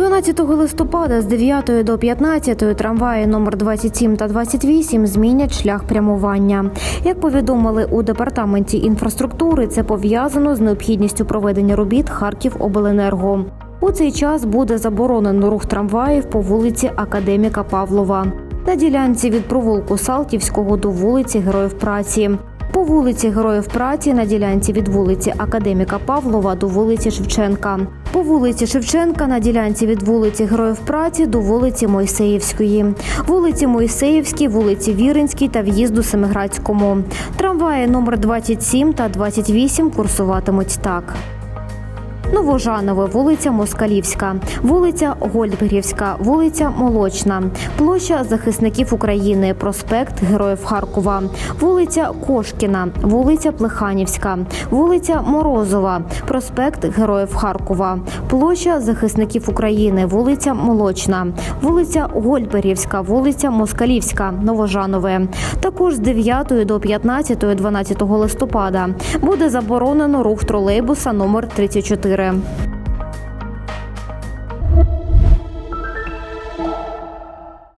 12 листопада з 9 до 15 трамваї номер 27 та 28 змінять шлях прямування. Як повідомили у департаменті інфраструктури, це пов'язано з необхідністю проведення робіт Харківобленерго. У цей час буде заборонено рух трамваїв по вулиці Академіка Павлова на ділянці від провулку Салтівського до вулиці Героїв Праці. По вулиці Героїв Праці на ділянці від вулиці Академіка Павлова до вулиці Шевченка. По вулиці Шевченка на ділянці від вулиці Героїв Праці до вулиці Мойсеївської. Вулиці Мойсеївській, вулиці Віринській та в'їзду Семиградському. Трамваї номер 27 та 28 курсуватимуть так. Новожанове, вулиця Москалівська, вулиця Гольдбергівська, вулиця Молочна, площа захисників України, проспект Героїв Харкова, вулиця Кошкіна, вулиця Плеханівська, вулиця Морозова, проспект Героїв Харкова, площа захисників України, вулиця Молочна, вулиця Гольдбергівська, вулиця Москалівська, Новожанове. Також з 9 до 15 12 листопада буде заборонено рух тролейбуса номер 34. Instagram.